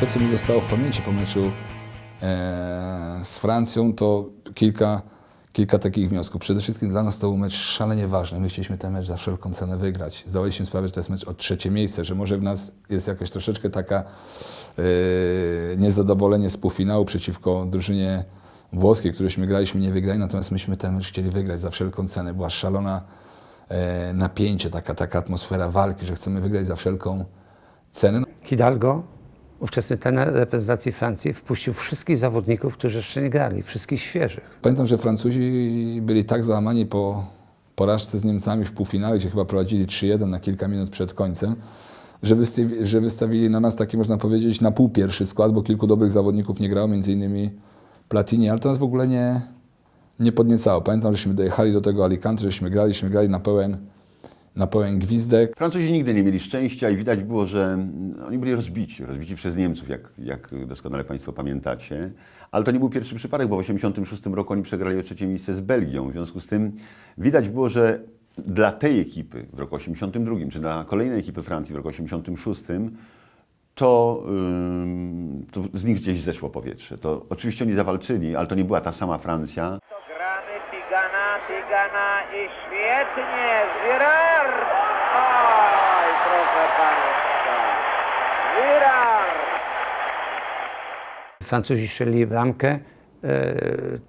To, co mi zostało w pamięci po meczu e, z Francją, to kilka, kilka takich wniosków. Przede wszystkim dla nas to był mecz szalenie ważny. My chcieliśmy ten mecz za wszelką cenę wygrać. Zdawaliśmy sprawę, że to jest mecz o trzecie miejsce, że może w nas jest jakaś troszeczkę taka e, niezadowolenie z półfinału przeciwko drużynie włoskiej, któreśmy graliśmy, nie wygrali, natomiast myśmy ten mecz chcieli wygrać za wszelką cenę. Była szalona e, napięcie, taka, taka atmosfera walki, że chcemy wygrać za wszelką cenę. Hidalgo, ówczesny trener reprezentacji Francji, wpuścił wszystkich zawodników, którzy jeszcze nie grali, wszystkich świeżych. Pamiętam, że Francuzi byli tak załamani po porażce z Niemcami w półfinale, gdzie chyba prowadzili 3-1 na kilka minut przed końcem, że, że wystawili na nas taki, można powiedzieć, na pół pierwszy skład, bo kilku dobrych zawodników nie grało, między innymi Platini, ale to nas w ogóle nie, nie podniecało. Pamiętam, żeśmy dojechali do tego Alicante, żeśmy grali, żeśmy grali na pełen, na pełen gwizdek. Francuzi nigdy nie mieli szczęścia i widać było, że mm, oni byli rozbici, rozbici przez Niemców, jak, jak doskonale Państwo pamiętacie. Ale to nie był pierwszy przypadek, bo w 1986 roku oni przegrali o trzecie miejsce z Belgią. W związku z tym widać było, że dla tej ekipy w roku 1982, czy dla kolejnej ekipy Francji w roku 1986, to, to z nich gdzieś zeszło powietrze. To oczywiście oni zawalczyli, ale to nie była ta sama Francja. Tigana, Tigana i świetnie, Girard! Oj, proszę Państwa, Girard! Francuzi strzelili bramkę. E,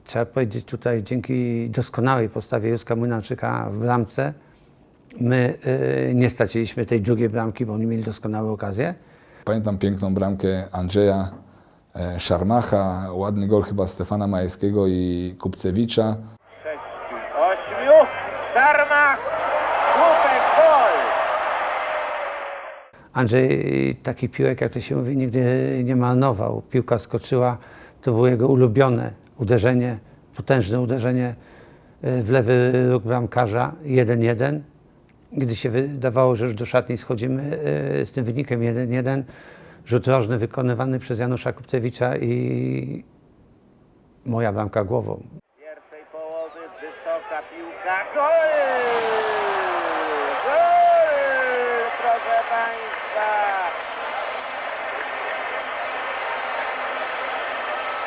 trzeba powiedzieć tutaj, dzięki doskonałej postawie Józka Młynarczyka w bramce, my e, nie straciliśmy tej drugiej bramki, bo oni mieli doskonałe okazje. Pamiętam piękną bramkę Andrzeja e, Szarmacha, ładny gol chyba Stefana Majewskiego i Kupcewicza. Szarmach, słupek, gol! Andrzej taki piłek, jak to się mówi, nigdy nie marnował. Piłka skoczyła, to było jego ulubione uderzenie, potężne uderzenie e, w lewy róg bramkarza 1-1. Gdy się wydawało, że już do szatni schodzimy e, z tym wynikiem 1-1, rzut rożny wykonywany przez Janusza Kupcewicza i moja bramka głową. Gol! Gol, proszę Państwa!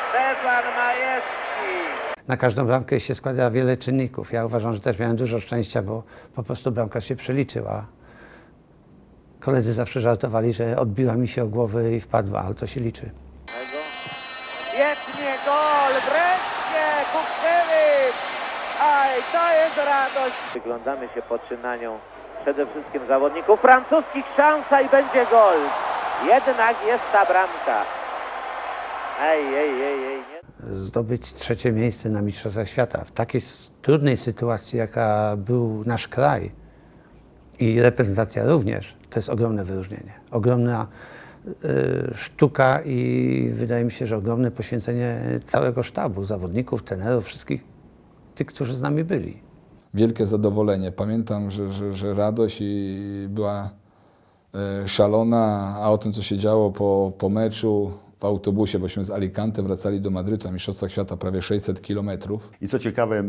Stefan Majewski! Na każdą bramkę się składa wiele czynników. Ja uważam, że też miałem dużo szczęścia, bo po prostu bramka się przeliczyła. Koledzy zawsze żartowali, że odbiła mi się o głowę i wpadła, ale to się liczy. Świetnie, gol! Wreszcie! Kupkiewicz! Aj, to jest radość! Wyglądamy się poczynanią przede wszystkim zawodników francuskich. Szansa i będzie gol! Jednak jest ta bramka. Ej, ej, ej, ej. Nie. Zdobyć trzecie miejsce na Mistrzostwach Świata w takiej trudnej sytuacji, jaka był nasz kraj i reprezentacja również, to jest ogromne wyróżnienie. Ogromna y, sztuka i wydaje mi się, że ogromne poświęcenie całego sztabu, zawodników, trenerów, wszystkich tych, którzy z nami byli. Wielkie zadowolenie. Pamiętam, że, że, że radość i była e, szalona, a o tym, co się działo po, po meczu w autobusie, bośmy z Alicante wracali do Madrytu, na Mistrzostwach Świata prawie 600 kilometrów. I co ciekawe,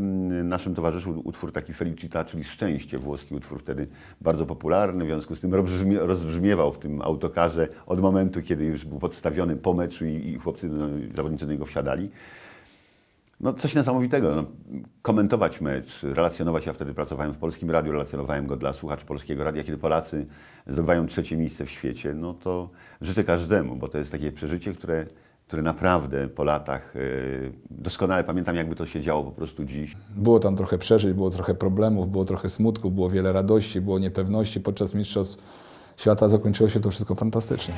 naszym towarzyszył utwór taki Felicita, czyli Szczęście, włoski utwór wtedy bardzo popularny, w związku z tym rozbrzmie, rozbrzmiewał w tym autokarze od momentu, kiedy już był podstawiony po meczu i, i chłopcy, no, zawodnicy do niego wsiadali. No coś niesamowitego, no, komentować mecz, relacjonować, ja wtedy pracowałem w Polskim Radiu, relacjonowałem go dla słuchaczy Polskiego Radia, kiedy Polacy zdobywają trzecie miejsce w świecie, no to życzę każdemu, bo to jest takie przeżycie, które, które naprawdę po latach, yy, doskonale pamiętam jakby to się działo po prostu dziś. Było tam trochę przeżyć, było trochę problemów, było trochę smutku, było wiele radości, było niepewności. Podczas Mistrzostw Świata zakończyło się to wszystko fantastycznie.